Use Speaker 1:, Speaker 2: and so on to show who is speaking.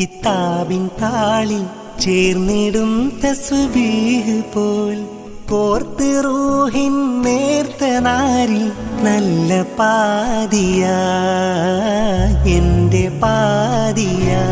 Speaker 1: കിതാബിൻ താളിൽ ചേർന്നിടും തസ്ബീഹ് പോൽ. കോർത്ത് റൂഹിൻ നേർത്ത നാരിൽ നല്ല പാതിയ എന്റെ പാതിയാ.